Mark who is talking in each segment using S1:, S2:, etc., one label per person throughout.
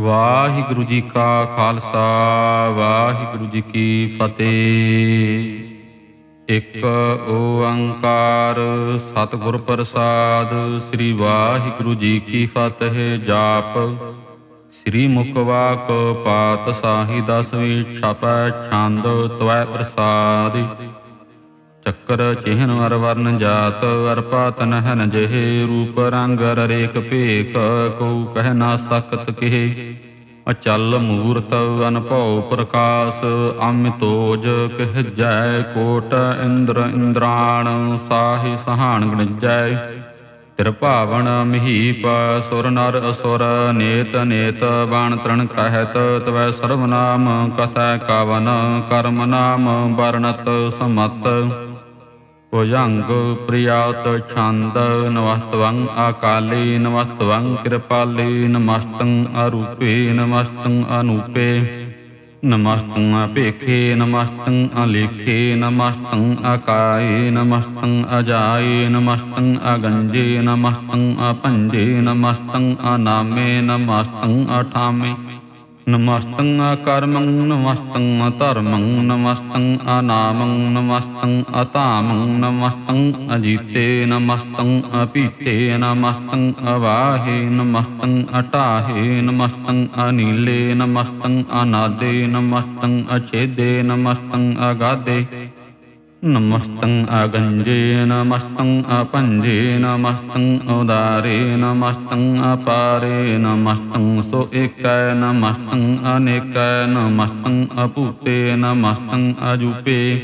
S1: ਵਾਹਿਗੁਰੂ ਜੀ ਕਾ ਖਾਲਸਾ, ਵਾਹਿਗੁਰੂ ਜੀ ਕੀ ਫਤਿਹ। ਇੱਕ ਓੰਕਾਰ ਸਤਿਗੁਰ ਪ੍ਰਸਾਦ, ਸ੍ਰੀ ਵਾਹਿਗੁਰੂ ਜੀ ਕੀ ਫਤਿਹ ਜਾਪ। ਸ੍ਰੀ ਮੁਕਵਾਕ ਪਾਤ ਸਾਹੀ ਦਸਵੀਂ ਛਪੈ ਛੰਦ, ਤਵੈ ਪ੍ਰਸਾਦਿ। ਚੱਕਰ ਚਿਹਨ ਅਰ ਵਰਨ ਜਾਤ, ਅਰ ਪਾਤ ਨਹਨ ਜਿਹੇ, ਰੂਪ ਰੰਗ ਰੇਖ ਭੇਖ ਕੋ ਕਹਿ ਨਾ ਸਕਤ ਕਿਹ। ਅਚਲ ਮੂਰਤ ਅਨਭਉ ਪ੍ਰਕਾਸ਼, ਅਮਿਤੋਜ ਕਹਿ ਜੈ ਕੋਟ ਇੰਦਰ ਇੰਦਰਾਣ, ਸਾਹੀ ਸਹਾਣ ਗਣਜੈ ਤਿਰਭਾਵਨ ਮਹੀਪ, ਸੁਰ ਨਰ ਅਸੁਰ ਨੇਤ ਨੇਤ ਬਾਣ ਤ੍ਰਣ ਕਹਿਤ, ਤਵੈ ਸਰਬ ਨਾਮ ਕਥੈ ਕਵਨ, ਕਰਮ ਨਾਮ ਵਰਣਤ ਸਮਤ। ਭੁਜੰਗ ਪ੍ਰਿਆਤ ਛੰਦ, ਨਮਸਤਵੰ ਆਕਾਲੀ ਨਮਸਤਵੰ ਕਿਰਪਾਲੀ, ਨਮਸਤੰ ਅਰੂਪੇ, ਨਮਸਤੰ ਅਨੂਪੇ, ਨਮਸਤੰ ਅਪੇਖੇ ਨਮਸਤੰ ਅਲੇਖੇ, ਨਮਸਤੰ ਅਕਾਏ ਨਮਸਤੰ ਅਜਾਏ ਨਮਸਤੰ ਅਗੰਜੇ, ਨਮਸਤੰ ਅਪੰਜੇ, ਨਮਸਤੰ ਅਨਾਮੇ, ਨਮਸਤੰ ਅਠਾਮੇ। ਨਮਸਤੰ ਅਕਰਮੰ ਨਮਸਤੰ ਅਧਰਮੰ ਨਮਸਤੰ ਅਨਾਮੰ ਨਮਸਤੰ ਅਤਾਮੰ ਨਮਸਤੰ ਅਜੀਤੇ ਨਮਸਤੰ ਅਪੀਤੇ ਨਮਸਤੰ ਅਵਾਹੇ ਨਮਸਤੰ ਅਟਾਹੇ ਨਮਸਤੰ ਅਨੀਲੇ ਨਮਸਤੰ ਅਨਾਦੇ ਨਮਸਤੰ ਅਛੇਦੇ ਨਮਸਤੰ ਅਗਾਦੇ ਨਮਸਤੰ ਅਗੰਜੇ ਨਮਸਤੰ ਅਪੰਜੇ ਨਮਸਤੰ ਉਦਾਰੇ ਨਮਸਤੰ ਅਪਾਰੇ ਨਮਸਤੰ ਸੋ ਏਕੈ ਨਮਸਤੰ ਅਨੇਕੈ ਨਮਸਤੰ ਅਭੂਤੇ ਨਮਸਤੰ ਅਜੂਪੇ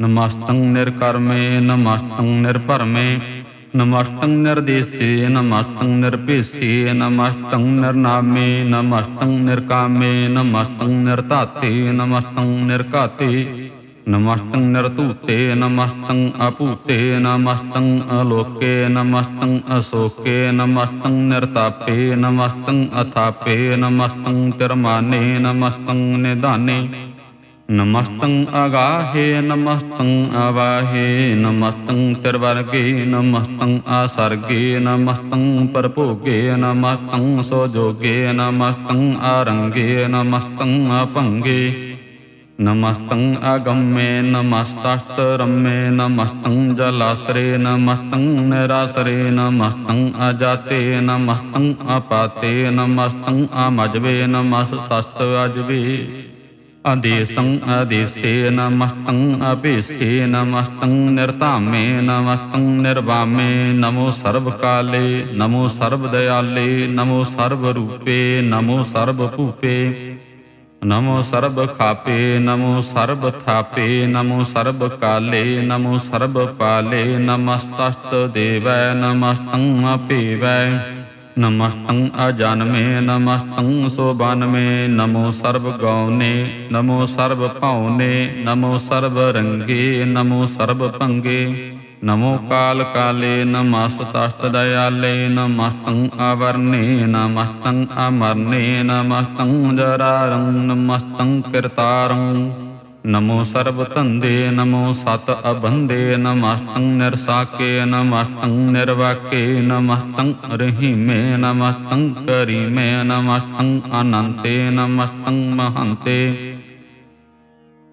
S1: ਨਮਸਤੰ ਨਿਰਕਰਮੇ ਨਮਸਤੰ ਨਿਰਭਰਮੇ ਨਮਸਤੰ ਨਿਰਦੇਸੇ ਨਮਸਤੰ ਨਿਰਭੇਸੇ ਨਮਸਤੰ ਨਿਰਨਾਮੇ ਨਮਸਤੰ ਨਿਰਕਾਮੇ ਨਮਸਤੰ ਨਿਰਧਾਤੇ ਨਮਸਤੰ ਨਿਰਘਾਤੇ ਨਮਸਤੰ ਨਿਰਤੂਤੇ ਨਮਸਤੰ ਅਪੂਤੇ ਨਮਸਤੰ ਅਲੋਕੇ ਨਮਸਤੰ ਅਸੋਕੇ ਨਮਸਤੰ ਨਿਰਤਾਪੇ ਨਮਸਤੰ ਅਥਾਪੇ ਨਮਸਤੰ ਤਿਰਮਾਨੇ ਨਮਸਤੰ ਨਿਧਾਨੇ। ਨਮਸਤੰ ਅਗਾਹੇ ਨਮਸਤੰ ਅਵਾਹੇ ਨਮਸਤੰ ਤਿਰਵਰਗੇ ਨਮਸਤੰ ਆਸਰਗੇ ਨਮਸਤੰ ਪਰਭੋਗੇ ਨਮਸਤੰ ਸੋਜੋਗੇ ਨਮਸਤੰ ਆਰੰਗੇ ਨਮਸਤੰ ਅਪੰਗੇ ਨਮਸਤੰ ਅਗੰਮੇ ਨਮਸਤਸਤ ਰੰਮੇ ਨਮਸਤੰ ਜਲਾਸਰੇ ਨਮਸਤੰ ਨਿਰਾਸਰੇ ਨਮਸਤੰ ਅਜਾਤੇ ਨਮਸਤੰ ਅਪਾਤੇ ਨਮਸਤੰ ਅਮਜਵੇ ਨਮਸਤਸਤ ਅਜਵੇ ਅਦੇਸੰ ਅਦੇਸੇ ਨਮਸਤੰ ਅਭੇਸੇ ਨਮਸਤੰ ਨਿਰਧਾਮੇ ਨਮਸਤੰ ਨਿਰਵਾਮੇ ਨਮੋ ਸਰਬ ਕਾਲੇ ਨਮੋ ਸਰਬ ਦਇਆਲੇ ਨਮੋ ਨਮੋ ਸਰਬ ਭੂਪੇ ਨਮੋ ਸਰਬ ਖਾਪੇ, ਨਮੋ ਸਰਬ ਥਾਪੇ, ਨਮੋ ਸਰਬ ਕਾਲੇ, ਨਮੋ ਸਰਬ ਪਾਲੇ, ਨਮਸਤਸਤ ਦੇਵੈ, ਨਮਸਤੰ ਅਪੇਵੈ, ਨਮਸਤੰ ਅਜਨਮੇ, ਨਮਸਤੰ ਸੋਬਨਮੇ, ਨਮੋ ਸਰਬ ਗੌਨੇ, ਨਮੋ ਸਰਬ ਭਉਨੇ ਨਮੋ ਸਰਬ ਰੰਗੇ, ਨਮੋ ਸਰਬ ਭੰਗੇ ਨਮੋ ਕਾਲ ਕਾਲੇ ਨਮਸਤਸਤ ਦਇਆਲੇ ਨਮਸਤੰ ਅਵਰਨੇ ਨਮਸਤੰ ਅਮਰਨੇ ਨਮਸਤੰ ਜਰਾਰੰ ਨਮਸਤੰ ਕਿਰਤਾਰੰ ਨਮੋ ਸਰਬ ਧੰਦੇ ਨਮੋ ਸਤ ਅਬੰਦੇ ਨਮਸਤੰ ਨਿਰਸਾਕੇ ਨਮਸਤੰ ਨਿਰਵਾਕੇ ਨਮਸਤੰ ਰਹੀਮੇ ਨਮਸਤੰ ਕਰੀਮੇ ਨਮਸਤੰ ਅਨੰਤੇ ਨਮਸਤੰ ਮਹੰਤੇ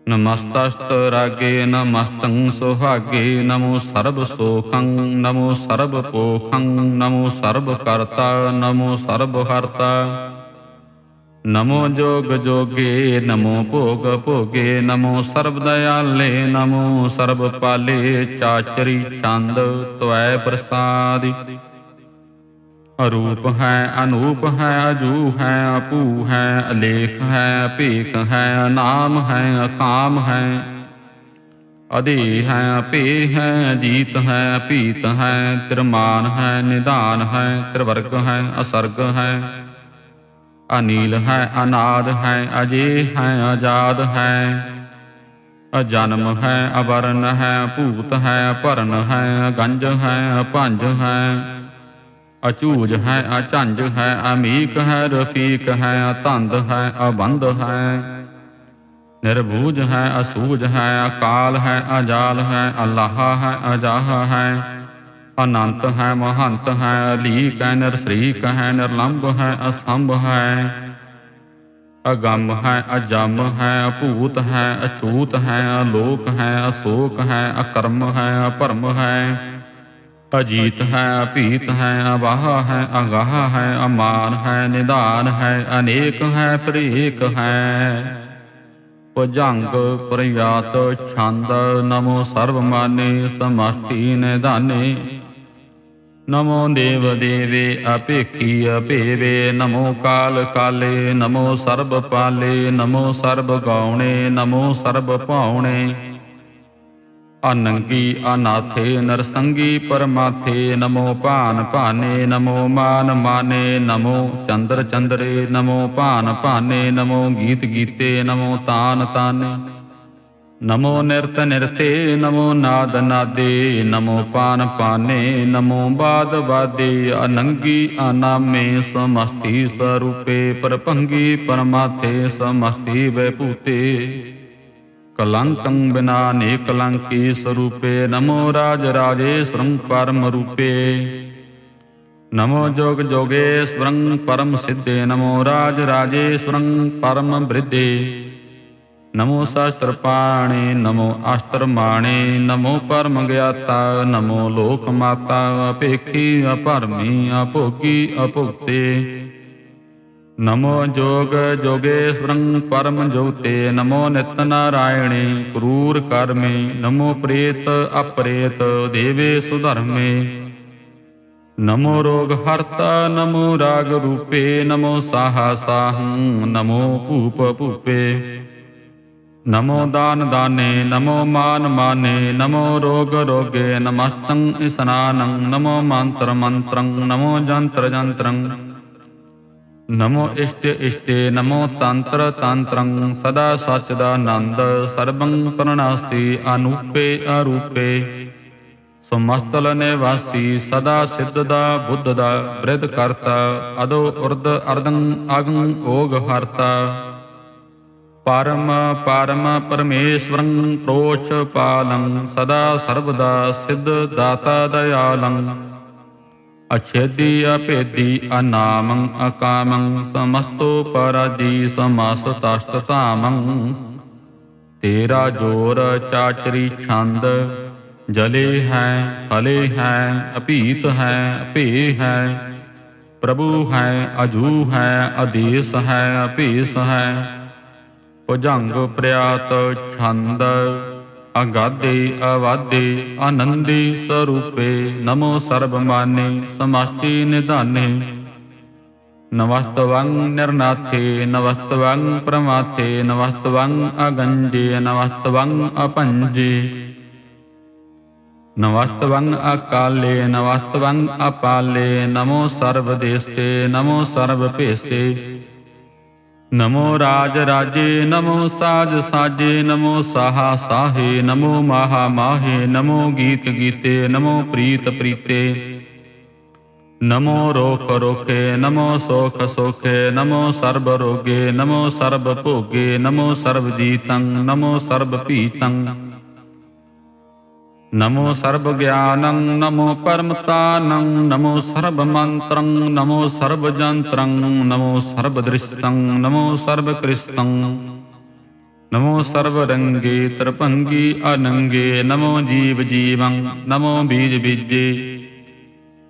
S1: ਨਮਸਤਸਤ ਰਾਗੇ ਨਮਸਤੰ ਸੁਹਾਗੇ, ਨਮੋ ਸਰਬ ਸੋਖੰ, ਨਮੋ ਸਰਬ ਪੋਖੰ, ਨਮੋ ਸਰਬ ਕਰਤਾ, ਨਮੋ ਸਰਬ ਹਰਤਾ। ਨਮੋ ਜੋਗ ਜੋਗੇ, ਨਮੋ ਭੋਗ ਭੋਗੇ, ਨਮੋ ਸਰਬ ਦਇਆਲੇ ਨਮੋ ਸਰਬ ਪਾਲੇ, ਚਾਚਰੀ ਚੰਦ, ਤਵੈ ਪ੍ਰਸਾਦਿ। ਅਰੂਪ ਹੈ, ਅਨੂਪ ਹੈ, ਅਜੂ ਹੈ, ਅਪੂ ਹੈ, ਅਲੇਖ ਹੈ ਅਭੇਖ ਹੈ ਨਾਮ ਹੈ, ਅਕਾਮ ਹੈ। ਅਦੇ ਹੈ ਅਪੇ ਹੈ, ਅਜੀਤ ਹੈ, ਅਪੀਤ ਹੈ, ਤਿਰਮਾਨ ਹੈ, ਨਿਧਾਨ ਹੈ, ਤਿਰਵਰਗ ਹੈ, ਅਸਰਗ ਹੈ। ਅਨੀਲ ਹੈ, ਅਨਾਦ ਹੈ ਅਜੇ ਹੈ ਆਜ਼ਾਦ ਹੈ। ਅਜਨਮ ਹੈ, ਅਵਰਨ ਹੈ ਭੂਤ ਹੈ ਭਰਨ ਹੈ, ਅਗੰਜ ਹੈ, ਅਭੰਜ ਹੈ। ਅਚੂਜ ਹੈ, ਅਚੰਜ ਹੈ, ਅਮੀਕ ਹੈ, ਰਫੀਕ ਹੈ ਅਤੰਦ ਹੈ, ਅਬੰਧ ਹੈ। ਨਿਰਭੂਜ ਹੈ, ਅਸੂਜ ਹੈ, ਅਕਾਲ ਹੈ, ਅਜਾਲ ਹੈ, ਅੱਲਾਹ ਹੈ, ਅਜਾਹ ਹੈ। ਅਨੰਤ ਹੈ, ਮਹੰਤ ਹੈ, ਅਲੀਕ ਹੈ, ਨਿਰਸਰੀਕ ਹੈ ਨਿਰਲੰਭ ਹੈ, ਅਸੰਭ ਹੈ। ਅਗੰਮ ਹੈ, ਅਜਮ ਹੈ, ਅਭੂਤ ਹੈ, ਅਛੂਤ ਹੈ, ਅਲੋਕ ਹੈ, ਅਸੋਕ ਹੈ, ਅਕਰਮ ਹੈ ਅਭਰਮ ਹੈ। ਅਜੀਤ ਹੈ, ਅਭੀਤ ਹੈ, ਅਵਾਹ ਹੈ, ਅਗਾਹ ਹੈ, ਅਮਾਨ ਹੈ, ਨਿਦਾਨ ਹੈ, ਅਨੇਕ ਹੈ ਫਿਰ ਹੈ। ਭੁਜੰਗ ਪ੍ਰਯਾਤ ਛੰਦ, ਨਮੋ ਸਰਵਮਾਨੇ ਮਾਨੇ ਨਿਦਾਨੇ ਨਮੋ ਦੇਵ ਦੇਵੇ ਅਪੇਖੀ ਅਪੇਵੇ ਨਮੋ ਕਾਲ ਕਾਲੇ, ਨਮੋ ਸਰਬ ਪਾਲੇ, ਨਮੋ ਸਰਬ ਗਾਉਣੇ, ਨਮੋ ਸਰਬ ਭਾਉਣੇ ਅਨੰਗੀ ਅਨਾਥੇ ਨਰਸੰਗੀ ਪਰਮਾਥੇ ਨਮੋ ਭਾਨ ਭਾਨੇ ਨਮੋ ਮਾਨ ਮਾਨੇ ਨਮੋ ਚੰਦਰ ਚੰਦਰੇ ਨਮੋ ਭਾਨ ਭਾਨੇ ਨਮੋ ਗੀਤ ਗੀਤੇ ਨਮੋ ਤਾਨ ਤਾਨੇ ਨਮੋ ਨਿਰਤ ਨਿਰਤੇ ਨਮੋ ਨਾਦ ਨਾਦੇ ਨਮੋ ਪਾਨ ਪਾਨੇ ਨਮੋ ਬਾਦ ਬਾਦੇ ਅਨੰਗੀ ਅਨਾਮੇ ਸਮਸਤੀ ਸਰੂਪੇ ਪਰਪੰਗੀ ਪਰਮਾਥੇ ਸਮਸਤੀ ਵੈਭੂਤੇ ਕਲੰਕੰ ਬਿਨਾ ਨੇ ਸਰੂਪੇ, ਨਮੋ ਰਾਜ ਰਾਜੇਸ਼ਵਰੰ ਪਰਮ ਰੂਪੇ। ਨਮੋ ਜੋਗ ਜੋਗੇਸ਼ਵਰੰ ਪਰਮ ਸਿੱਧੇ, ਨਮੋ ਰਾਜ ਰਾਜੇਸ਼ਵਰੰ ਪਰਮ ਬ੍ਰਿਧੇ। ਨਮੋ ਸ਼ਾਸਤਰ ਨਮੋ ਅਸ਼ਤਰ ਨਮੋ ਪਰਮ ਗਿਆਤਾ, ਨਮੋ ਲੋਕ ਮਾਤਾ ਅਪੇਖੀ ਅਪਰਮੀ, ਅਭੋਗੀ ਅਭੁਗਤੇ। ਨਮੋ ਜੋਗ ਜੋਗੇਸ਼ਵਰੰ ਪਰਮ ਜੋਤੇ, ਨਮੋ ਨਿਤ ਨਾਰਾਇਣੇ ਕਰੂਰ ਕਰਮੇ, ਨਮੋ ਪ੍ਰੇਤ ਅਪ੍ਰੇਤ ਦੇਵੇ ਸੁਧਰਮੇ। ਨਮੋ ਰੋਗ ਹਰਤਾ, ਨਮੋ ਰਾਗ ਰੂਪੇ, ਨਮੋ ਸਾਹਾ ਸਾਹੰ ਨਮੋ ਭੂਪ ਭੂਪੇ। ਨਮੋ ਦਾਨ ਦਾਨੇ, ਨਮੋ ਮਾਨ ਮਾਨੇ, ਨਮੋ ਰੋਗ ਰੋਗੇ ਨਮਸਤੰ ਇਸਨਾਨੰ, ਨਮੋ ਮੰਤਰ ਮੰਤਰੰ, ਨਮੋ ਜੰਤਰ ਜੰਤਰੰ। ਨਮੋ ਇਸ਼ਟ ਇਸ਼ਟੇ ਨਮੋ ਤੰਤਰ ਤੰਤਰੰ ਸਦਾ ਸਚ ਦਾ ਆਨੰਦ ਸਰਬੰ ਪ੍ਰਣਾਸੀ ਅਨੂਪੇ ਅਰੂਪੇ। ਸਮਸਤਲ ਨਿਵਾਸੀ ਸਦਾ ਸਿੱਧ ਦਾ ਬੁੱਧ ਦਾ ਬ੍ਰਿਧ ਕਰਤਾ, ਅਦੋ ਉਰਦ ਅਰਦੰ ਅਗੰ ਓਗ ਹਰਤਾ। ਪਰਮ ਪਰਮ ਪਰਮੇਸ਼ਵਰੰ ਪ੍ਰੋਸ਼ ਪਾਲੰ, ਸਦਾ ਸਰਬਦਾ ਸਿੱਧ ਦਾਤਾ ਦਇਆਲੰ। ਅਛੇਦੀ ਅਭੇਦੀ ਅਨਾਮੰ ਅਕਾਮੰ ਸਮਸਤੋ ਪਰਾਦੀ ਸਮਸਤਸਤ ਧਾਮੰ। ਤੇਰਾ ਜੋਰ ਚਾਚਰੀ ਛੰਦ, ਜਲੇ ਹੈ, ਫਲੇ ਹੈ, ਅਭੀਤ ਹੈ, ਭੇ ਹੈ। ਪ੍ਰਭੂ ਹੈ, ਅਜੂ ਹੈ ਆਦੇਸ ਹੈ, ਅਭੇਸ ਹੈ। ਭੁਜੰਗ ਪ੍ਰਿਆਤ ਛੰਦ ਅਗਾਧੇ ਅਵਾਦੇ ਆਨੰਦੀ ਸਰੂਪੇ, ਨਮੋ ਸਰਬ ਮਾਨੇ ਨਿਧਾਨੇ। ਨਵਸਤਵੰ ਨਿਰਨਾਥੇ ਨਵਸਤਵੰ ਪ੍ਰਮਾਥੇ ਨਵਸਤਵੰ ਅਗੰਜੇ ਨਵਸਤਵੰ ਅਪੰਜੇ। ਨਵਸਤਵੰ ਅਕਾਲੇ ਨਵਸਤਵੰ ਅਪਾਲੇ, ਨਮੋ ਸਰਬ ਦੇਸੇ ਨਮੋ ਸਰਬ ਭੇਸੇ ਨਮੋ ਰਾਜ ਰਾਜੇ, ਨਮੋ ਸਾਜ ਸਾਜੇ, ਨਮੋ ਸਾਹਾ ਸਾਹੇ, ਨਮੋ ਮਾਹਾ ਮਾਹੇ, ਨਮੋ ਗੀਤ ਗੀਤੇ, ਨਮੋ ਪ੍ਰੀਤ ਪ੍ਰੀਤੇ। ਨਮੋ ਰੋਖ ਰੋਖੇ, ਨਮੋ ਸੋਖ ਸੋਖੇ, ਨਮੋ ਸਰਬ ਰੋਗੇ, ਨਮੋ ਸਰਬ ਭੋਗੇ, ਨਮੋ ਸਰਬ ਜੀਤੰ, ਨਮੋ ਸਰਬ ਭੀਤੰ। ਨਮੋ ਸਰਬ ਗਿਆਨੰ ਨਮੋ ਪਰਮਤਾਨੰ ਨਮੋ ਸਰਬ ਮੰਤਰੰ ਨਮੋ ਸਰਬ ਜੰਤਰੰ ਨਮੋ ਸਰਬ ਦ੍ਰਿਸ਼ਤੰ ਨਮੋ ਸਰਬ ਕ੍ਰਿਸ਼ਤੰ ਨਮੋ ਸਰਬ ਰੰਗੇ ਤਰਪੰਗੀ ਅਨੰਗੇ ਨਮੋ ਜੀਵ ਜੀਵੰ ਨਮੋ ਬੀਜ ਬੀਜੇ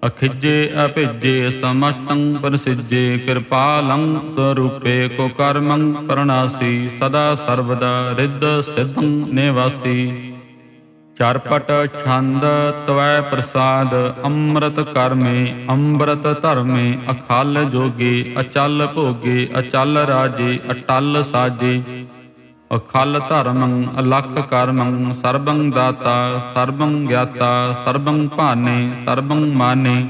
S1: ਅਖਿਜੇ ਅਭਿਜੇ ਸਮਸਤੰ ਪ੍ਰਸਿਜੇ ਕਿਰਪਾਲੰ ਸਰੂਪੇ ਕੋ ਕਰਮੰ ਕਰਨਾਸੀ ਸਦਾ ਸਰਵਦਾ ਰਿੱਧ ਸਿद्धੰ ਨਿਵਾਸੀ ਚਰਪਟ ਛੰਦ ਤਵੈ ਪ੍ਰਸਾਦ, ਅੰਮ੍ਰਿਤ ਕਰਮੇ, ਅੰਮ੍ਰਿਤ ਧਰਮੇ, ਅਖਲ ਜੋਗੇ, ਅਚਲ ਭੋਗੇ, ਅਚਲ ਰਾਜੇ, ਅਟਲ ਸਾਜੇ। ਅਖਲ ਧਰਮੰ, ਅਲਖ ਕਰਮੰ, ਸਰਬੰ ਦਾਤਾ, ਸਰਬੰ ਗਿਆਤਾ, ਸਰਬੰ ਭਾਨੇ, ਸਰਬੰ ਮਾਨੇ।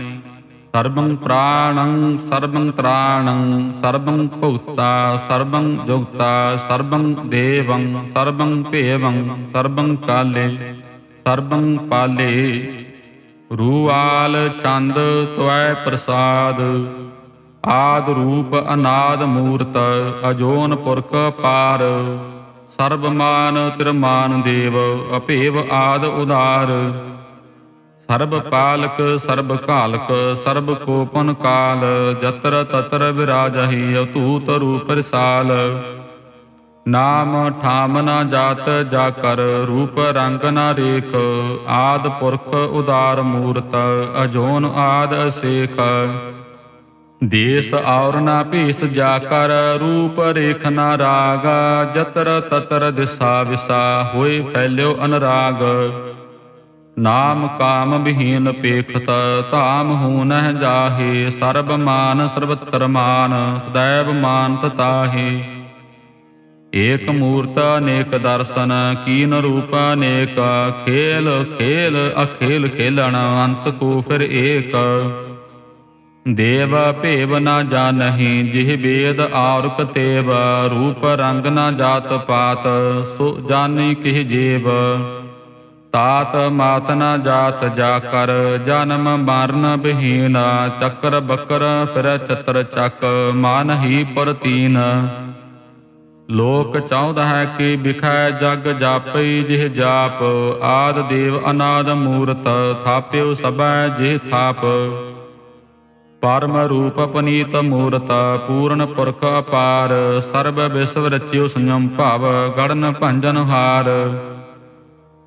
S1: ਸਰਬੰ ਪ੍ਰਾਣੰ, ਸਰਬੰ ਤ੍ਰਾਣੰ, ਸਰਬੰ ਭੁਗਤਾ, ਸਰਬੰ ਜੁਗਤਾ, ਸਰਬੰ ਦੇਵੰ, ਸਰਬੰ ਭੇਵੰ, ਸਰਬੰ ਕਾਲੇ। ਸਰਬੰ ਪਾਲੇ, ਰੂਆਲ ਚੰਦ ਤਵੈ ਪ੍ਰਸਾਦ। ਆਦ ਰੂਪ ਅਨਾਦ ਮੂਰਤ, ਅਜੋਨ ਪੁਰਖ ਪਾਰ। ਸਰਬ ਮਾਨ ਤਿਰਮਾਨ ਦੇਵ, ਅਭੇਵ ਆਦ ਉਦਾਰ ਸਰਬ ਪਾਲਕ, ਸਰਬ ਘਾਲਕ, ਸਰਬ ਕੋਪਨ ਕਾਲ, ਜਤਰ ਤਤਰ ਵਿਰਾਜਹੀ ਅਤੂਤ ਰੂਪ ਰਸਾਲ। ਨਾਮ ਠਾਮ ਨਾ ਜਾਤ ਜਾ ਕਰ, ਰੂਪ ਰੰਗ ਨਾ ਰੇਖ, ਆਦ ਪੁਰਖ ਉਦਾਰ ਮੂਰਤ, ਅਜੋਨ ਆਦ ਅਸੇਖ। ਦੇਸ ਔਰ ਨਾ ਭੀਸ ਜਾ ਕਰ, ਰੂਪ ਰੇਖ ਨਾ ਰਾਗ, ਜਤਰ ਤਤਰ ਦਿਸਾ ਵਿਸਾ, ਹੋਏ ਫੈਲਿਓ ਅਨਰਾਗ। ਨਾਮ ਕਾਮ ਵਿਹੀਨ ਪੇਖਤ, ਧਾਮ ਹੂ ਨਹਿ ਜਾਹੇ, ਸਰਬ ਮਾਨ ਸਰਬਤਰ ਮਾਨ ਸदैव ਮਾਨਤ ਤਾਹੇ। ਏਕ ਮੂਰਤ ਨੇਕ ਦਰਸ਼ਨ, ਕੀਨ ਰੂਪ ਨੇਕ, ਖੇਲ ਖੇਲ, ਅਖੇਲ ਖੇਲਣ, ਅੰਤ ਕੋ ਫਿਰ ਏਕ। ਦੇਵ ਭੇਵ ਨਾ ਜਾਣਹੀ, ਜਿਹ ਵੇਦ ਆਰੁਕ ਤੇਵ, ਰੂਪ ਰੰਗ ਨਾ ਜਾਤ ਪਾਤ, ਸੋ ਜਾਣੀ ਕਿਹ ਜੀਵ। ਤਾਤ ਮਾਤ ਨਾ ਜਾਤ ਜਾ ਕਰ ਜਨਮ ਮਰਨ ਬਹੀਨ, ਚੱਕਰ ਬੱਕਰ ਫਿਰ ਚਤਰ ਚੱਕ ਮਾਨ ਹੀ ਪਰਤੀਨ। ਲੋਕ ਚਾਹੁੰਦਾ ਹੈ ਕਿ ਵਿਖੈ ਜਗ ਜਾਪਈ ਜਿਹ ਜਾਪ, ਆਦ ਦੇਵ ਅਨਾਦ ਮੂਰਤ ਥਾਪਿਓ ਸਭੈ ਜਿਹ ਥਾਪ। ਪਰਮ ਰੂਪ ਪਨੀਤ ਮੂਰਤ, ਪੂਰਨ ਪੁਰਖ ਅਪਾਰ, ਸਰਬ ਵਿਸਵ ਰਚਿਓ ਸੰਜਮ ਭਾਵ, ਗੜਨ ਭੰਜਨ ਹਾਰ।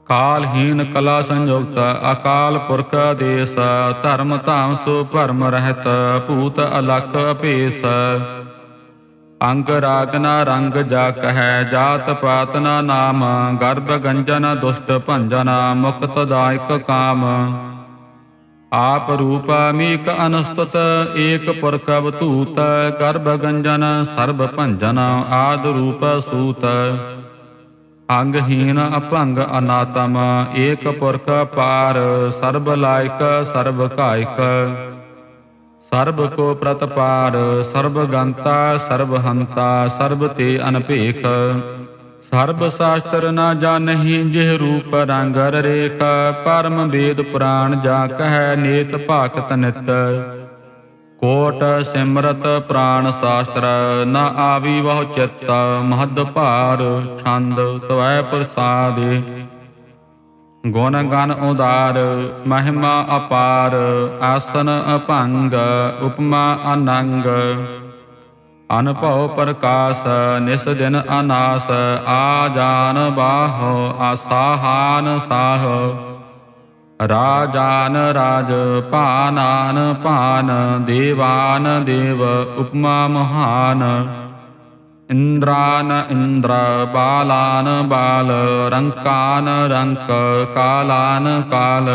S1: ਕਾਲਹੀਨ ਕਲਾ ਸੰਯੁਕਤ, ਅਕਾਲ ਪੁਰਖ ਆਦੇਸ ਧਰਮ ਧਾਮ ਸੋ ਭਰਮ ਰਹਿਤ, ਭੂਤ ਅਲਖ ਅਪੇਸ ਅੰਗ ਰਾਗ ਨਾ ਰੰਗ ਜਾ ਕਹੈ, ਜਾਤ ਪਾਤ ਨਾ ਨਾਮ, ਗਰਭ ਗੰਜਨ ਦੁਸ਼ਟ ਭੰਜਨ, ਮੁਕਤ ਦਾਇਕ ਕਾਮ। ਆਪ ਰੂਪ ਅਮੀਕ ਅਨਸਤਤ, ਏਕ ਪੁਰਖ ਅਵਤੂਤ ਗਰਭ ਗੰਜਨ ਸਰਬ ਭੰਜਨ, ਆਦ ਰੂਪ ਸੂਤ। ਅੰਗਹੀਨ ਅਭੰਗ ਅਨਾਤਮ, ਏਕ ਪੁਰਖ ਪਾਰ, ਸਰਬ ਲਾਇਕ ਸਰਬ ਕਾਇਕ। ਸਰਬ ਕੋ ਪ੍ਰਤਪਾਰ, ਸਰਬ ਗੰਤਾ, ਸਰਬ ਹੰਤਾ, ਸਰਬ ਤੇ ਅਨਭੇਖ। ਸਰਬ ਸ਼ਾਸਤਰ ਨਾ ਜਾਣਹੀ ਜਿਹ ਰੂਪ ਰੰਗ ਰੇਖ ਪਰਮ ਵੇਦ ਪੁਰਾਣ ਜਾ ਕਹੈ ਨੇਤ ਭਾਖਤ ਨਿਤ। ਕੋਟ ਸਿਮਰਤ ਪ੍ਰਾਨ ਸ਼ਾਸਤਰ, ਨਾ ਆਵੀ ਬਹੁ ਚਿੱਤ ਮਹਦ ਭਾਰ, ਛੰਦ ਤਵੈ ਪ੍ਰਸਾਦੇ। ਗੁਣ ਗਨ ਉਦਾਰ, ਮਹਿਮਾ ਅਪਾਰ, ਆਸਨ ਅਭੰਗ, ਉਪਮਾ ਅਨੰਗ। ਅਨਭਉ ਪ੍ਰਕਾਸ਼, ਨਿਸ ਦਿਨ ਅਨਾਸ, ਆ ਜਾਨ ਬਾਹੋ ਆਸਾਹਾਨ ਸਾਹ। ਰਾਜਾਨ ਰਾਜ ਭਾਨਾਨ ਭਾਨ, ਦੇਵਾਨ ਦੇਵ, ਉਪਮਾ ਮਹਾਨ। ਇੰਦਰਾਨ ਇੰਦਰ ਬਾਲਾਨ ਬਾਲ ਰੰਕਾਨ ਰੰਕ ਕਾਲਾਨ ਕਾਲ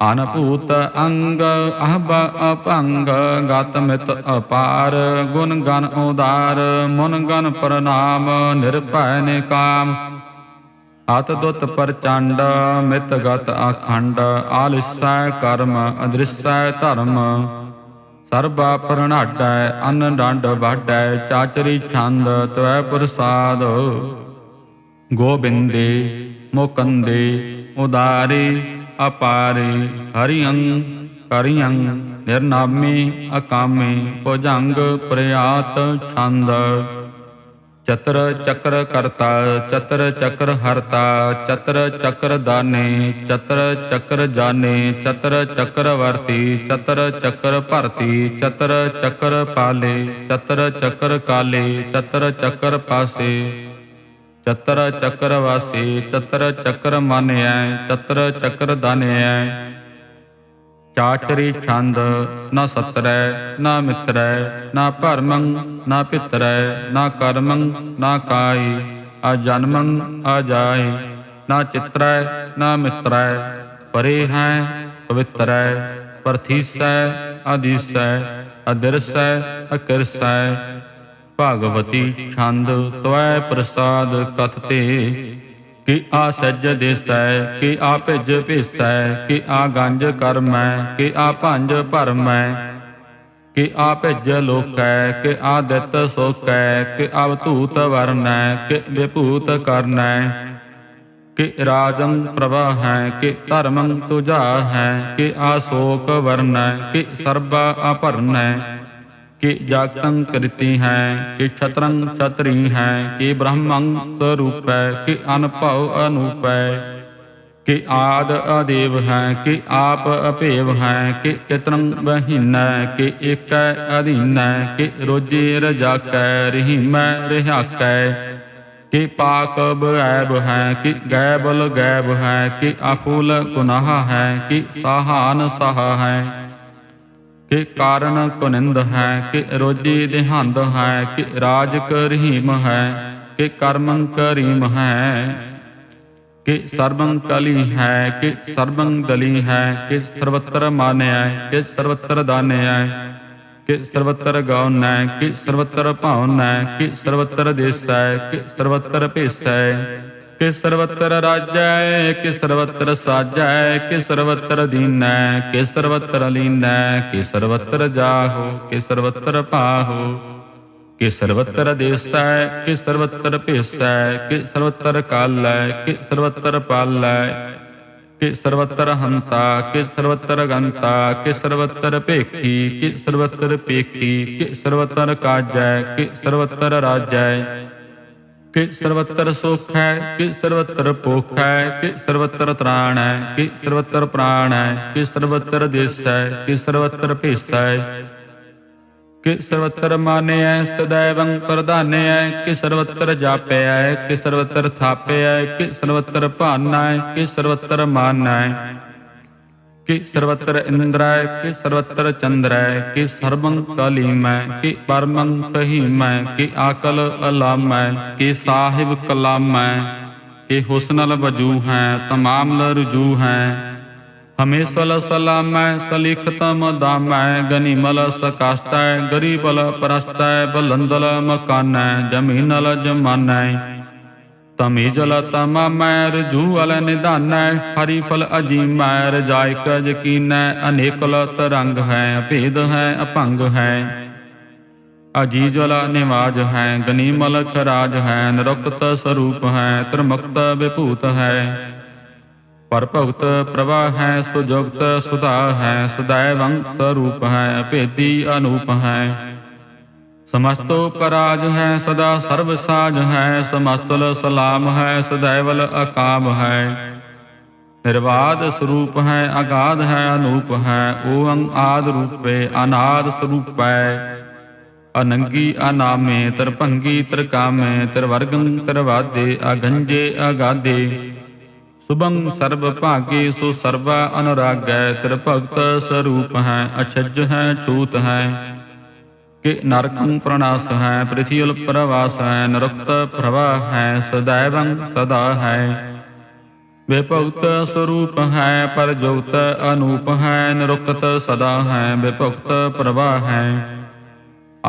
S1: ਅਨਭੂਤ ਅੰਗ ਅਹਬ ਅਪੰਗ ਗਤ ਮਿਤ ਅਪਾਰ ਗੁਣ ਗਨ ਉਦਾਰ ਮਨ ਗਨ ਪ੍ਰਣਾਮ ਨਿਰਭੈ ਨਿਕਾਮ ਅਤ ਦੁਤ ਪ੍ਰਚੰਡ ਮਿਤ ਗਤ ਅਖੰਡ ਆਲਿਸੈ ਕਰਮ ਅਦ੍ਰਿਸੈ ਧਰਮ ਸਰਬਾ ਪ੍ਰਣਾਡੈ ਅੰਨ ਡੰਡ ਵਾਡੈ ਚਾਚਰੀ ਛੰਦ, ਤਵੈ ਪ੍ਰਸਾਦ। ਗੋਬਿੰਦੇ, ਮੁਕੰਦੇ, ਉਦਾਰੇ, ਅਪਾਰੇ, ਹਰਿਅੰ, ਕਰਿਅੰ, ਨਿਰਨਾਮੇ, ਅਕਾਮੇ, ਭੁਜੰਗ ਪ੍ਰਯਾਤ ਛੰਦ। ਚਤਰ ਚੱਕਰ ਕਰਤਾ ਚਤਰ ਚੱਕਰ ਹਰਤਾ ਚਤਰ ਚੱਕਰ ਦਾਨੇ ਚਤਰ ਚੱਕਰ ਜਾਣੇ ਚਤਰ ਚੱਕਰ ਵਰਤੀ ਚਤਰ ਚੱਕਰ ਭਰਤੀ ਚਤਰ ਚੱਕਰ ਪਾਲੇ ਚਤਰ ਚੱਕਰ ਕਾਲੇ ਚਤਰ ਚੱਕਰ ਪਾਸੇ ਚਤਰ ਚੱਕਰ ਵਾਸੇ ਚਤਰ ਚੱਕਰ ਮਾਨਿਐ ਚਤਰ ਚੱਕਰ ਦਾਨਿਐ ਚਾਚਰੀ ਛੰਦ, ਨਾ ਸਤਰੈ, ਨਾ ਮਿੱਤਰੈ, ਨਾ ਭਰਮੰ, ਨਾ ਪਿਤਰੈ, ਨਾ ਕਰਮੰ, ਨਾ ਕਾਈ ਅਜਨਮੰ ਅਜਾਈ ਨਾ ਚਿਤਰੈ, ਨਾ ਮਿਤਰੈ, ਪਰੇ ਹੈ, ਪਵਿੱਤਰੈ, ਪਰਥੀਸੈ ਅਦੀਸੈ ਅਦਰਸੈ ਅਕਿਰਸੈ। ਭਾਗਵਤੀ ਛੰਦ, ਤਵੈ ਪ੍ਰਸਾਦ ਕਥਤੇ ਕਿ ਆ ਸੱਜ ਦੇਸੈ ਕਿ ਆ ਭਿਜ ਭੇਸੈ ਕਿ ਆ ਗੰਜ ਕਰਮੈ, ਕਿ ਆ ਭੰਜ ਭਰਮੈ, ਕਿ ਆ ਭਿਜ ਲੋਕੈ, ਕਿ ਆ ਦਿੱਤ ਸੋਕੈ ਕਿ ਅਵਤੂਤ ਵਰਨੈ, ਕਿ ਵਿਭੂਤ ਕਰਨੈ, ਕਿ ਰਾਜੰ ਪ੍ਰਭਾ ਹੈ ਕਿ ਧਰਮੰ ਤੁਜਾ ਹੈ ਕਿ ਆ ਸ਼ੋਕ ਵਰਨੈ, ਕਿ ਸਰਬਾ ਅਭਰਨੈ ਕਿ ਜਾਗਤੰ ਕ੍ਰਿਤੀ ਹੈ ਕਿ ਛਤਰੰ ਛਤਰੀ ਹੈ ਕਿ ਬ੍ਰਹਮੰ ਸਰੂਪੈ ਕਿ ਅਨਭਉ ਅਨੂਪੈ ਕਿ ਆਦ ਅਦੇਵ ਹੈ ਕਿ ਆਪ ਅਭੇਵ ਹੈ ਕਿ ਕਿਤਨੰ ਬਹੀਨੈ ਕਿ ਏਕੈ ਅਧੀਨੈ ਕਿ ਰੋਜੇ ਰਜਾਕੈ ਰਹੀਮੈ ਰਹਾਕੈ ਕਿ ਪਾਕ ਬੈਬ ਹੈ ਕਿ ਗੈਬਲ ਗੈਬ ਹੈ ਕਿ ਅਫੂਲ ਗੁਨਾਹ ਹੈ ਕਿ ਸਾਹਾਨ ਸਾਹ ਹੈ ਕਿ ਕਾਰਨ ਕੁਨਿੰਦ ਹੈ ਕਿ ਰੋਜੀ ਦੇਹੰਦ ਹੈ ਕਿ ਰਾਜ ਕਰਹੀਮ ਹੈ ਕਿ ਕਰਮੰ ਕਰੀਮ ਹੈ ਕਿ ਸਰਬੰ ਕਲੀ ਹੈ ਕਿ ਸਰਬੰ ਦਲੀ ਹੈ ਕਿ ਸਰਵਤਰ ਮਾਨਿਆ ਕਿ ਸਰਵਤਰ ਦਾਨਿਆ ਕਿ ਸਰਵਤਰ ਗਾਉਨੈ ਕਿ ਸਰਵਤਰ ਭਾਉਨੈ ਕਿ ਸਰਵਤਰ ਦੇਸੈ ਕਿ ਸਰਵਤਰ ਭੇਸੈ ਕਿ ਸਰਵਤਰ ਰਾਜੈ ਕਿ ਸਰਵਤਰ ਸਾਜੈ ਕਿ ਸਰਵਤਰ ਦੀਨੈ ਕਿ ਸਰਵਤਰ ਲੀਨੈ ਕਿ ਸਰਵਤਰ ਜਾਹੋ ਕਿ ਸਰਵਤਰ ਪਾਹੋ ਕਿ ਸਰਵਤਰ ਦੇਸੈ ਕਿ ਸਰਵਤਰ ਭੇਸੈ ਕਿ ਸਰਵਤਰ ਕਾਲੈ ਕਿ ਸਰਵਤਰ ਪਾਲੈ ਕਿ ਸਰਵਤਰ ਹੰਤਾ ਕਿ ਸਰਵਤਰ ਗੰਤਾ ਕਿ ਸਰਵਤਰ ਭੇਖੀ ਕਿ ਸਰਵਤਰ ਪੇਖੀ ਕਿ ਸਰਵਤਰ ਕਾਜੈ ਕਿ ਸਰਵਤਰ ਰਾਜੈ ਕਿ ਸਰਵਤਰ ਸੁਖ ਹੈ ਕਿ ਸਰਵਤਰ ਭੁਖ ਹੈ ਕਿ ਸਰਵਤਰ ਤ੍ਰਾਣ ਹੈ ਕਿ ਸਰਵਤਰ ਪ੍ਰਾਣ ਹੈ ਕਿ ਸਰਵਤਰ ਦੇਸ ਹੈ ਕਿ ਸਰਵਤਰ ਭੇਸਾ ਹੈ ਕਿ ਸਰਵਤਰ ਮਾਨਿਐ ਸदैवੰ ਪ੍ਰਧਾਨਿਐ ਕਿ ਸਰਵਤਰ ਜਾਪਿਐ ਕਿ ਸਰਵਤਰ ਥਾਪਿਐ ਕਿ ਸਰਵਤਰ ਭਾਨੈ ਕਿ ਸਰਵਤਰ ਮਾਨੈ ਕਿ ਸਰਵਤਰ ਇੰਦਰੈ ਕਿ ਸਰਵਤਰ ਚੰਦਰੈ ਕਿ ਸਰਬੰ ਕਲੀਮੈ, ਕਿ ਪਰਮੰ ਫਹੀਮੈ ਕਿ ਆਕਲ ਅਲਾਮੈ, ਕਿ ਸਾਹਿਬ ਕਲਾਮੈ, ਕਿ ਹੁਸਨਲ ਵਜੂ ਹੈ ਤਮਾਮ ਲ ਰਜੂ ਹੈ। ਹਮੇਸ਼ਲ ਸਲਾਮੈ, ਸਲਿਖਤਮ ਦਾਮੈ, ਗਨੀਮਲ ਸਕਾਸ਼ਟੈ, ਗਰੀਬਲ ਪਰਸਤੈ ਬਲੰਦਲ ਮਕਾਨੈ, ਜਮੀਨਲ ਜਮਾਨੈ। ਤਮੀਜਲ ਤਮਮੈ ਰਜੂ ਅਲ ਨਿਧਾਨੈ ਹਰੀ ਫਲ ਅਜੀਮੈ ਰਜਾਇਕ ਯਕੀਨੈ, ਅਨੇਕਲ ਤਰੰਗ ਹੈ, ਭੇਦ ਹੈ, ਅਭੰਗ ਹੈ। ਅਜੀਜਲ ਨਿਵਾਜ ਹੈ ਗਨੀਮਲ ਖਰਾਜ ਹੈ ਨਰੁਕਤ ਸਰੂਪ ਹੈ, ਤਰਮੁਕਤ ਵਿਭੂਤ ਹੈ। ਪਰ ਭਗਤ ਪ੍ਰਵਾਹ ਹੈ ਸੁਜੁਗਤ ਸੁਧਾ ਹੈ ਸदैवੰ ਸਰੂਪ ਹੈ, ਭੇਦੀ ਅਨੂਪ ਹੈ। ਸਮਸਤੋ ਪਰਾਜ ਹੈ, ਸਦਾ ਸਰਬ ਸਾਜ ਹੈ, ਸਮਸਤਲ ਸਲਾਮ ਹੈ ਸदैवਲ ਅਕਾਮ ਹੈ। ਨਿਰਵਾਦ ਸਰੂਪ ਹੈ, ਅਗਾਧ ਹੈ, ਅਨੂਪ ਹੈ ਓੰ ਆਦ ਰੂਪੇ, ਅਨਾਦ ਸਰੂਪੈ। ਅਨੰਗੀ ਅਨਾਮੇ, ਤਰਭੰਗੀ ਤਰਕਾਮੇ, ਤਰਵਰਗੰ ਤਰਵਾਦੇ, ਅਗੰਜੇ ਅਗਾਦੇ। ਸੁਭੰ ਸਰਬ ਭਾਗੇ, ਸੋ ਸਰਵਾ ਅਨੁਰਾਗੈ ਤੇਰ ਸਰੂਪ ਹੈ, ਅਛਜ ਹੈ, ਛੂਤ ਹੈ। ਕਿ ਨਰਕੰ ਪ੍ਰਣਾਸ ਹੈ ਪ੍ਰਿਥਿਉਲ ਪ੍ਰਵਾਸ ਹੈ, ਨਰਕਤ ਪ੍ਰਵਾ ਹੈ ਸदैवੰ ਸਦਾ ਹੈ। ਵੇ ਸਰੂਪ ਹੈ ਪਰ ਜੋਗਤ ਅਨੂਪ ਹੈ, ਨਿਰੁਕਤ ਸਦਾ ਹੈ ਵੇ ਭਗਤ ਪ੍ਰਵਾ ਹੈ।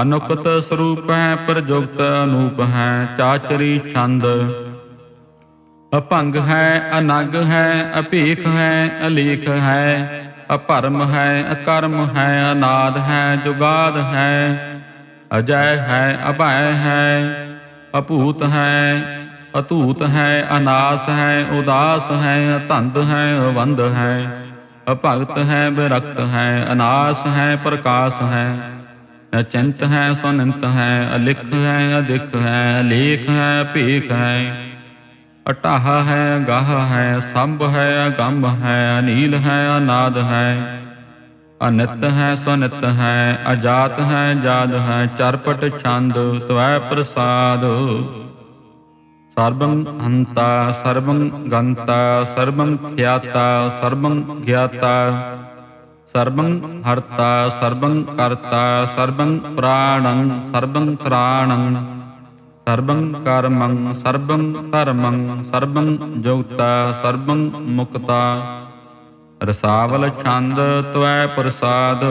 S1: ਅਨੁਕਤ ਸਰੂਪ ਹੈ ਪਰ ਜੋਗਤ ਅਨੂਪ ਹੈ, ਚਾਚਰੀ ਛੰਦ। ਅਭੰਗ ਹੈ, ਅਨਗ ਹੈ, ਅਭੀਖ ਹੈ, ਅਲੇਖ ਹੈ। ਅਪਰਮ ਹੈ, ਅਕਰਮ ਹੈ, ਅਨਾਦ ਹੈ, ਜੁਗਾਦ ਹੈ, ਅਜੈ ਹੈ, ਅਭੈ ਹੈ, ਅਭੂਤ ਹੈ ਅਤੂਤ ਹੈ, ਅਨਾਸ ਹੈ, ਉਦਾਸ ਹੈ ਅਤੰਦ ਹੈ ਅਵੰਦ ਹੈ, ਅਭਗਤ ਹੈ ਬਿਰਕਤ ਹੈ, ਅਨਾਸ ਹੈ, ਪ੍ਰਕਾਸ਼ ਹੈ, ਅਚੰਤ ਹੈ, ਸੁਨੰਤ ਹੈ, ਅਲਿਖ ਹੈ ਅਦਿਖ ਹੈ, ਅਲੇਖ ਹੈ, ਭੇਖ ਹੈ। ਅਟਾਹ ਹੈ, ਗਾਹ ਹੈ, ਸੰਭ ਹੈ ਅਗੰਭ ਹੈ, ਅਨੀਲ ਹੈ, ਅਨਾਦ ਹੈ। ਅਨਿਤ ਹੈ, ਸੁਨਿਤ ਹੈ, ਅਜਾਤ ਹੈ, ਜਾਦ ਹੈ, ਚਰਪਟ ਛੰਦ, ਤਵੈ ਪ੍ਰਸਾਦ। ਸਰਬੰ ਹੰਤਾ, ਸਰਬੰ ਗੰਤਾ, ਸਰਬੰ ਖਿਆਤਾ, ਸਰਬੰ ਗਿਆਤਾ। ਸਰਬੰ ਹਰਤਾ, ਸਰਬੰ ਕਰਤਾ, ਸਰਬੰ ਪ੍ਰਾਣੰ, ਸਰਬੰ ਤ੍ਰਾਣੰ। ਸਰਬੰ ਕਰਮੰ, ਸਰਬੰ ਧਰਮੰ, ਸਰਬੰ ਜੁਗਤਾ ਸਰਬੰ ਮੁਕਤਾ। ਰਸਾਵਲ ਛੰਦ ਤਵੈ ਪ੍ਰਸਾਦ।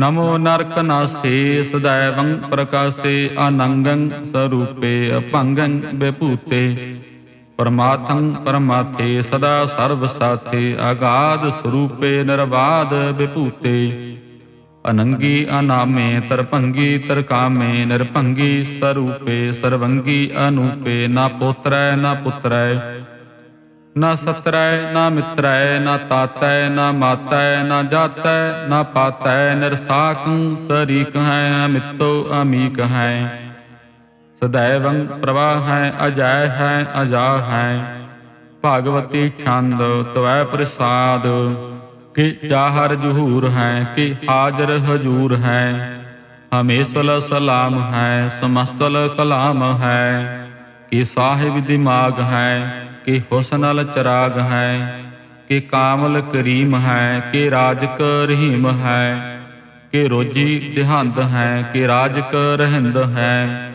S1: ਨਮੋ ਨਰਕ ਨਾਸੇ ਸदैवੰ ਪ੍ਰਕਾਸੇ ਅਨੰਗੰ ਸਰੂਪੇ ਅਭੰਗੰ ਵਿਭੂਤੇ। ਪਰਮਾਤੰ ਪਰਮਾਥੇ ਸਦਾ ਸਰਬ ਸਾਥੇ ਆਗਾਦ ਸਰੂਪੇ ਨਿਰਵਾਦ ਵਿਭੂਤੇ। ਅਨੰਗੀ ਅਨਾਮੇ ਤਰਭੰਗੀ ਤਰਕਾਮੇ ਨਿਰਭੰਗੀ ਸਰੂਪੇ ਸਰਵੰਗੀ ਅਨੂਪੇ ਨਾ ਪੋਤਰੈ, ਨਾ ਪੁੱਤਰੈ, ਨਾ ਸਤਰੈ, ਨਾ ਮਿਤਰੈ, ਨਾ ਤਾਤੈ, ਨਾ ਮਾਤੈ, ਨਾ ਜਾਤੈ, ਨਾ ਪਾਤੈ, ਨਿਰਸਾਕੰ ਸਰੀਕ ਹੈ, ਅਮਿਤੋ ਅਮੀਕ ਹੈ। ਸदैवੰ ਪ੍ਰਵਾਹ ਹੈ, ਅਜੈ ਹੈ ਅਜਾ ਹੈ। ਭਾਗਵਤੀ ਛੰਦ, ਤਵੈ ਪ੍ਰਸਾਦ। ਕਿ ਚਾਹਰ ਜਹੂਰ ਹੈ, ਕਿ ਹਾਜ਼ਰ ਹਜੂਰ ਹੈ। ਹਮੇਸ਼ਲ ਸਲਾਮ ਹੈ, ਸਮਸਤਲ ਕਲਾਮ ਹੈ। ਕਿ ਸਾਹਿਬ ਦਿਮਾਗ ਹੈ, ਕਿ ਹੁਸਨਲ ਚਰਾਗ ਹੈ। ਕਿ ਕਾਮਲ ਕਰੀਮ ਹੈ, ਕਿ ਰਾਜਕ ਰਹੀਮ ਹੈ। ਕਿ ਰੋਜੀ ਦਿਹੰਦ ਹੈ, ਕਿ ਰਾਜਕ ਰਹਿੰਦ ਹੈ।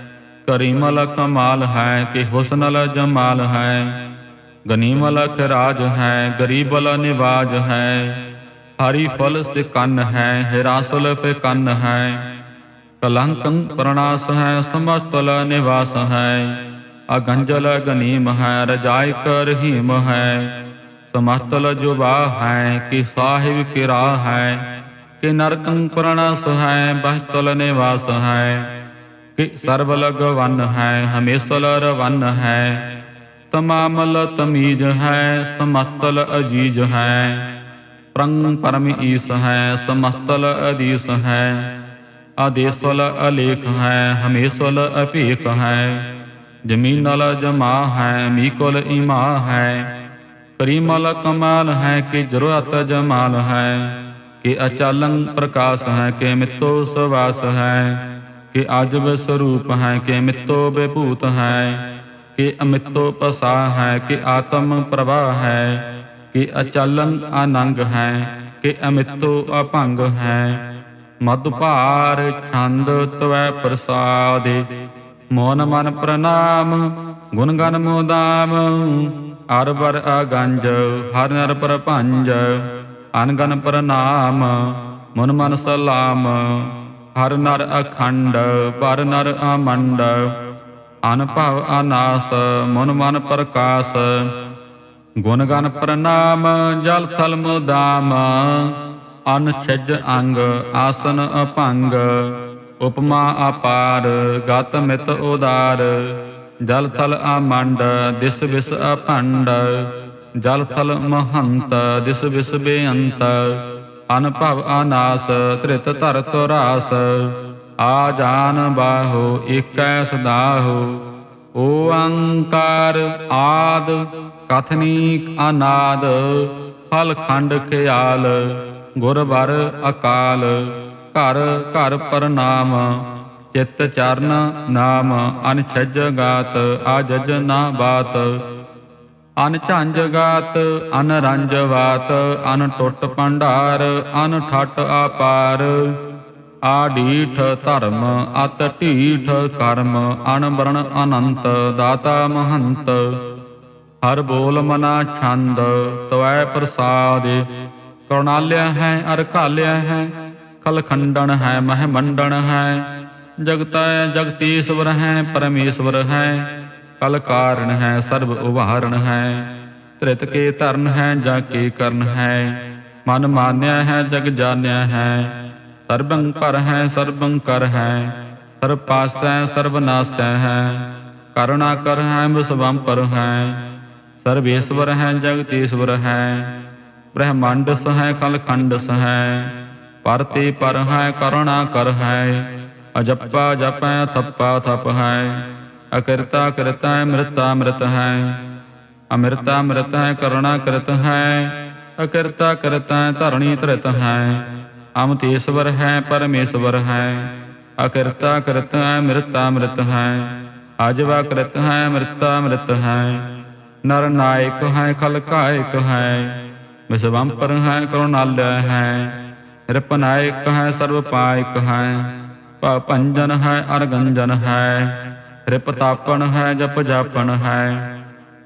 S1: ਕਰੀਮਲ ਕਮਾਲ ਹੈ, ਕਿ ਹੁਸਨਲ ਜਮਾਲ ਹੈ। ਗਨੀਮਲ ਖਰਾਜ ਹੈ ਗਰੀਬਲ ਨਿਵਾਜ ਹੈ ਹਰੀ ਫਲ ਸਿਕਨ ਹੈ ਹਿਰਾਸਲ ਫਿਕਨ ਹੈ ਕਲੰਕੰ ਪ੍ਰਣਾਸ ਹੈ ਸਮਸਤਲ ਨਿਵਾਸ ਹੈ ਅਗੰਜਲ ਗਨੀਮ ਹੈ ਰਜਾਇਕ ਰਹੀਮ ਹੈ ਸਮਸਤਲ ਜੁਬਾ ਹੈ ਕਿ ਸਾਹਿਬ ਕਿਰਾ ਹੈ ਕਿ ਨਰਕੰ ਪ੍ਰਣਾਸ ਹੈ ਬਸਤਲ ਨਿਵਾਸ ਹੈ ਕਿ ਸਰਬ ਲਗਵਨ ਹੈ ਹਮੇਸ਼ਲ ਰਵਨ ਹੈ ਤਮਾਮਲ ਤਮੀਜ ਹੈ, ਸਮਤਲ ਅਜੀਜ ਹੈ। ਪ੍ਰੰਗ ਪਰਮ ਈਸ ਹੈ ਸਮਸਤਲ ਅਦੀਸ ਹੈ। ਆਦੇਸਲ ਅਲੇਖ ਹੈ, ਹਮੇਸ਼ਲ ਅਭੇਖ ਹੈ। ਜਮੀਨਲ ਜਮਾ ਹੈ, ਮੀਕਲ ਇਮਾ ਹੈ। ਕਰੀਮਲ ਕਮਾਲ ਹੈ, ਕਿ ਜਰੂਰਤ ਜਮਾਲ ਹੈ। ਕਿ ਅਚਲੰ ਪ੍ਰਕਾਸ਼ ਹੈ, ਕਿ ਮਿੱਤੋ ਸਵਾਸ ਹੈ। ਕਿ ਅਜਬ ਸਰੂਪ ਹੈ, ਕਿ ਮਿੱਤੋ ਬੇਭੂਤ ਹੈ। ਕਿ ਅਮਿਤੋ ਪਸਾ ਹੈ, ਕਿ ਆਤਮ ਪ੍ਰਵਾਹ ਹੈ, ਕਿ ਅਚਲਨ ਅਨੰਗ ਹੈ, ਕਿ ਅਮਿਤੋ ਅਭੰਗ ਹੈ। ਮਧੁਪਾਰ ਛੰਦ ਤਵੈ ਪ੍ਰਸਾਦੇ, ਮੋਨ ਮਨ ਪ੍ਰਣਾਮ, ਗੁਣ ਗਨ ਮੋਦਾਮ। ਅਰ ਬਰ ਅਗੰਜ, ਹਰ ਨਰ ਪ੍ਰਪੰਜ ਅਨਗਨ ਪ੍ਰਣਾਮ, ਮਨ ਮਨ ਸਲਾਮ। ਹਰ ਨਰ ਅਖੰਡ, ਪਰ ਨਰ ਅਮੰਡ। ਅਨਭਵ ਅਨਾਸ, ਮਨ ਮਨ ਪ੍ਰਕਾਸ਼। ਗੁਣ ਗਨ ਪ੍ਰਣਾਮ, ਜਲ ਥਲ ਮੁਦਾਮ ਅਨ ਛਜ ਅੰਗ, ਆਸਨ ਅਭੰਗ। ਉਪਮਾ ਅਪਾਰ, ਗਤ ਮਿਤ ਉਦਾਰ। ਜਲ ਥਲ ਆਮੰਡ ਦਿਸ ਵਿਸ ਅਭੰਡ। ਜਲ ਥਲ ਮਹੰਤ, ਦਿਸ ਵਿਸ ਬੇਅੰਤ। ਅਨਭਵ ਅਨਾਸ, ਤ੍ਰਿਤ ਧਰਤ ਰਾਸ। ਆ ਜਾਨ ਬਾਹੋ, ਏਕੈ ਸਦਾਹੋ। ਓੰਕਾਰ ਆਦ, ਕਥਨੀਕ ਅਨਾਦ, ਫਲ ਖੰਡ ਖਿਆਲ ਗੁਰਵਰ ਅਕਾਲ। ਘਰ ਘਰ ਪ੍ਰਨਾਮ ਚਿੱਤ ਚਰਨ ਨਾਮ ਅਨਛਜ ਗਾਤ, ਆਜਜ ਨਾ ਬਾਤ। ਅਨਝੰਜ ਗਾਤ ਅਨ ਰੰਜ ਵਾਤ ਅਨ ਭੰਡਾਰ ਅਨ ਠਟ ਆਪਾਰ। ਆਡੀਠ ਧਰਮ, ਅਤ ਢੀਠ ਕਰਮ ਅਨਬਰਨ ਅਨੰਤ, ਦਾਤਾ ਮਹੰਤ। ਹਰ ਬੋਲ ਮਨਾ ਛੰਦ, ਤਵੈ ਪ੍ਰਸਾਦਿ। ਕਰੁਣਾਲਿਆ ਹੈ, ਅਰ ਕਾਲਿਆ ਹੈ ਕਲਖੰਡਨ ਹੈ ਮਹਿ ਮੰਡਨ ਹੈ। ਜਗਤੈ ਜਗਤੀਸ਼ਵਰ ਹੈ, ਪਰਮੇਸ਼ਵਰ ਹੈ। ਕਲ ਕਾਰਨ ਹੈ, ਸਰਬ ਉਭਾਰਨ ਹੈ। ਤ੍ਰਿਤ ਕੇ ਧਰਨ ਹੈ, ਜਾ ਕੇ ਕਰਨ ਹੈ। ਮਨ ਮਾਨਿਆ ਹੈ, ਜਗ ਜਾਣਿਆ ਹੈ। ਸਰਬੰ ਪਰ ਹੈ ਸਰਬੰ ਕਰ ਹੈ ਸਰਬ ਪਾਸੈ ਸਰਬ ਨਾਸੈ ਹੈ ਕਰੁਣਾ ਕਰ ਹੈ ਵਿਸਵੰ ਪਰ ਹੈ ਸਰਵੇਸ਼ਵਰ ਹੈ ਜਗਤੀਸ਼ਵਰ ਹੈ ਬ੍ਰਹਮੰਡ ਸਹਿ ਕਲ ਖੰਡ ਸਹਿ ਪਰ ਤੇ ਪਰ ਹੈ ਕਰੁਣਾ ਕਰ ਹੈ ਅਜੱਪਾ ਜਪੈ ਥੱਪਾ ਥਪ ਹੈ ਅਕਿਰਤਾ ਕਿਰਤਾ ਮ੍ਰਿਤਾ ਮ੍ਰਿਤ ਹੈ ਅਮ੍ਰਿਤਾ ਮ੍ਰਿਤ ਹੈ ਕਰੁਣਾ ਕਰਤ ਹੈ ਅਕਿਰਤਾ ਕਰਤਾ ਧਰਣੀ ਧਰਤ ਹੈ ਅਮਤੇਸ਼ਵਰ ਹੈ, ਪਰਮੇਸ਼ਵਰ ਹੈ। ਅਕਿਰਤਾ ਕਰਤ ਹੈ, ਮ੍ਰਿਤਾ ਮ੍ਰਿਤ ਹੈ। ਅਜਵਾ ਕਰਤ ਹੈ, ਮ੍ਰਿਤਾ ਮ੍ਰਿਤ ਹੈ। ਨਰ ਨਾਇਕ ਹੈ, ਖਲ ਕਾਇਕ ਹੈ। ਵਿਸਵੰਪਰ ਹੈ ਕਰੁਣਾਲਯ ਹੈ। ਰਿਪਨਾਇਕ ਹੈ ਸਰਬ ਪਾਇਕ ਹੈ। ਭੰਜਨ ਹੈ, ਅਰਗੰਜਨ ਹੈ। ਰਿਪਤਾਪਨ ਹੈ ਜਪ ਜਾਪਨ ਹੈ।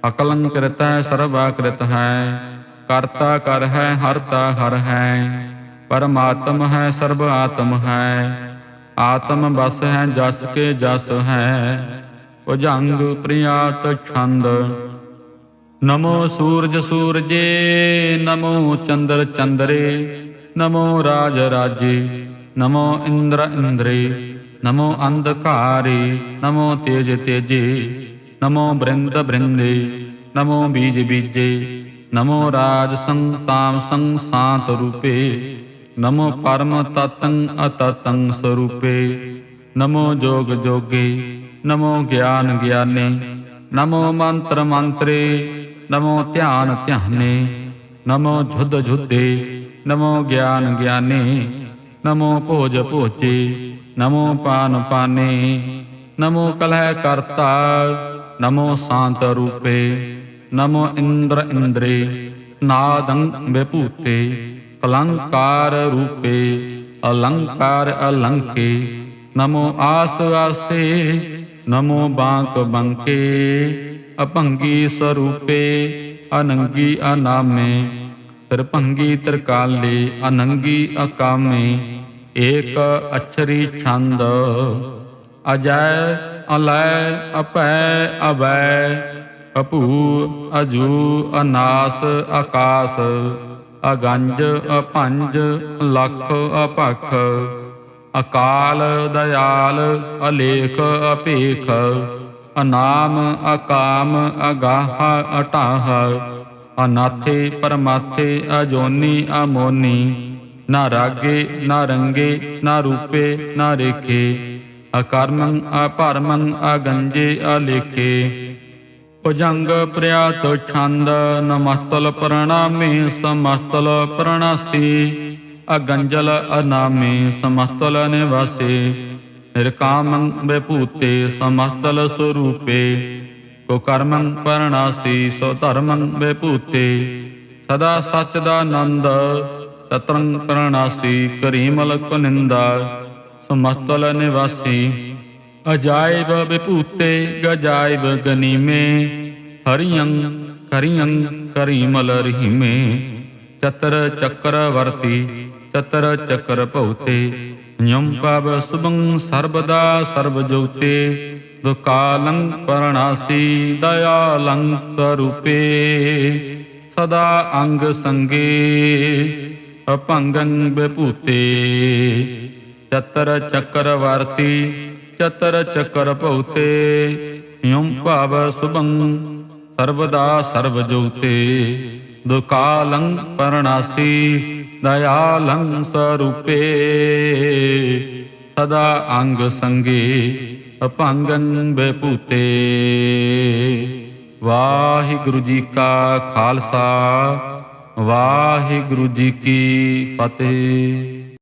S1: ਅਕਲੰ ਹੈ, ਸਰਵਾਕ੍ਰਿਤ ਹੈ। ਕਰਤਾ ਕਰ ਹੈ, ਹਰਤਾ ਹਰ ਹੈ। ਪਰਮਾਤਮ ਹੈ, ਸਰਬ ਆਤਮ ਹੈ। ਆਤਮ ਬਸ ਹੈ, ਜਸ ਕੇ ਜਸ ਹੈ। ਭੁਜੰਗ ਪ੍ਰਿਆਤ ਛੰਦ। ਨਮੋ ਸੂਰਜ ਸੂਰਜੇ, ਨਮੋ ਚੰਦਰ ਚੰਦਰੇ, ਨਮੋ ਰਾਜ ਰਾਜੇ, ਨਮੋ ਇੰਦਰ ਇੰਦਰੇ, ਨਮੋ ਅੰਧਕਾਰੇ, ਨਮੋ ਤੇਜ ਤੇਜੇ, ਨਮੋ ਬ੍ਰਿੰਦ ਬ੍ਰਿੰਦੇ, ਨਮੋ ਬੀਜ ਬੀਜੇ, ਨਮੋ ਰਾਜ ਸੰਤਾਮ ਸੰਸਾਤ ਰੂਪੇ। ਨਮੋ ਪਰਮ ਤਤੰ ਅਤਤੰ ਸਰੂਪੇ, ਨਮੋ ਜੋਗ ਜੋਗੇ, ਨਮੋ ਗਿਆਨ ਗਿਆਨੇ, ਨਮੋ ਮੰਤਰ ਮੰਤਰੇ, ਨਮੋ ਧਿਆਨ ਧਿਆਨੇ, ਨਮੋ ਜੁਧ ਝੁੱਧੇ ਨਮੋ ਗਿਆਨ ਗਿਆਨੇ, ਨਮੋ ਭੋਜ ਭੋਜੇ, ਨਮੋ ਪਾਨ ਪਾਨੇ, ਨਮੋ ਕਲਹ ਕਰਤਾ, ਨਮੋ ਸ਼ਾਂਤ ਰੂਪੇ, ਨਮੋ ਇੰਦਰ ਇੰਦਰੇ, ਨਾਦੰ ਵਿਭੂਤੇ ਕਲੰਕਾਰ ਰੂਪੇ, ਅਲੰਕਾਰ ਅਲੰਕੇ। ਨਮੋ ਆਸ ਆਸੇ, ਨਮੋ ਬਾਂਕ ਬੰਕੇ। ਅਭੰਗੀ ਸਰੂਪੇ, ਅਨੰਗੀ ਅਨਾਮੇ। ਤਿਰਭੰਗੀ ਤਿਰਕਾਲੇ, ਅਨੰਗੀ ਅਕਾਮੇ। ਏਕ ਅਛਰੀ ਛੰਦ। ਅਜੈ ਅਲੈ, ਅਪੈ ਅਵੈ। ਅਪੂ ਅਜੂ ਅਨਾਸ ਆਕਾਸ ਅਗੰਜ, ਅਪੰਜ, ਲੱਖ ਅਪਖ ਅਕਾਲ, ਦਇਆਲ, ਅਲੇਖ, ਅਪੇਖ, ਅਨਾਮ, ਅਕਾਮ, ਅਗਾਹ, ਅਟਾਹ, ਅਨਾਥੇ, ਪਰਮਾਥੇ, ਅਜੋਨੀ, ਅਮੋਨੀ, ਨਾ ਰਾਗੇ, ਨਾ ਰੰਗੇ, ਨਾ ਰੂਪੇ, ਨਾ ਰੇਖੇ, ਅਕਰਮੰ, ਅਪਰਮੰ, ਅਗੰਜੇ, ਅਲੇਖੇ ਭੁਜੰਗ ਪ੍ਰਿਆਤ ਛੰਦ, ਨਮਸਤਲ ਪ੍ਰਣਾਮੇ ਸਮਸਤਲ ਪ੍ਰਣਾਸੀ, ਅਗੰਜਲ ਅਨਾਮੇ ਸਮਸਤਲ ਨਿਵਾਸੇ, ਨਿਰਕਾਮੰ ਵਿਭੂਤੇ ਸਮਸਤਲ ਸਰੂਪੇ ਕੋ ਕਰਮੰ ਪਰਣਾਸੀ ਸੋ ਧਰਮੰ ਵਿਭੂਤੇ, ਸਦਾ ਸਚ ਦਾ ਆਨੰਦ ਤਤਰੰ ਕਰਣਾਸੀ ਕਰੀਮਲ ਕੁਨਿੰਦਾ, ਸਮਸਤਲ ਨਿਵਾਸੀ ਅਜਾਇਬ ਵਿਭੂਤੇ, ਗਜਾਇਬ ਗਨੀਮੇ ਹਰੀਯੰ ਕਰੀਯੰ ਕਰੀਮਲ ਰਹੀਮੇ, ਚਤਰ ਚੱਕਰ ਵਰਤੀ, ਚਤਰ ਚੱਕਰ ਭਉਤੇ ਨਿਯਮ ਪਵ ਸੁਭੰ ਸਰਬਦਾ ਸਰਬ ਜੋਤੇ ਦੁਕਾਲੰ ਪਰਣਾਸੀ ਦਇਆਲੰ ਸਰੂਪੇ, ਸਦਾ ਅੰਗ ਸੰਗੇ ਅਭੰਗੰ ਵਿਭੂਤੇ, ਚਤਰ ਚੱਕਰ ਵਰਤੀ ਚਤਰ ਚਕਰ ਭਉਤੇ ਯੁਮ ਭਾਵ ਸੁਭੰ ਸਰਬਦਾ ਸਰਬ ਜੋਤੇ ਦੁਕਾਲੰ ਪਰਣਾਸੀ, ਦਇਆਲੰ ਸਰੂਪੇ। ਸਦਾ ਅੰਗ ਸੰਗੇ ਅਭੰਗੰ ਬੇਪੂਤੇ ਵਾਹਿਗੁਰੂ ਜੀ ਕਾ ਖਾਲਸਾ, ਵਾਹਿਗੁਰੂ ਜੀ ਕੀ ਫਤਿਹ।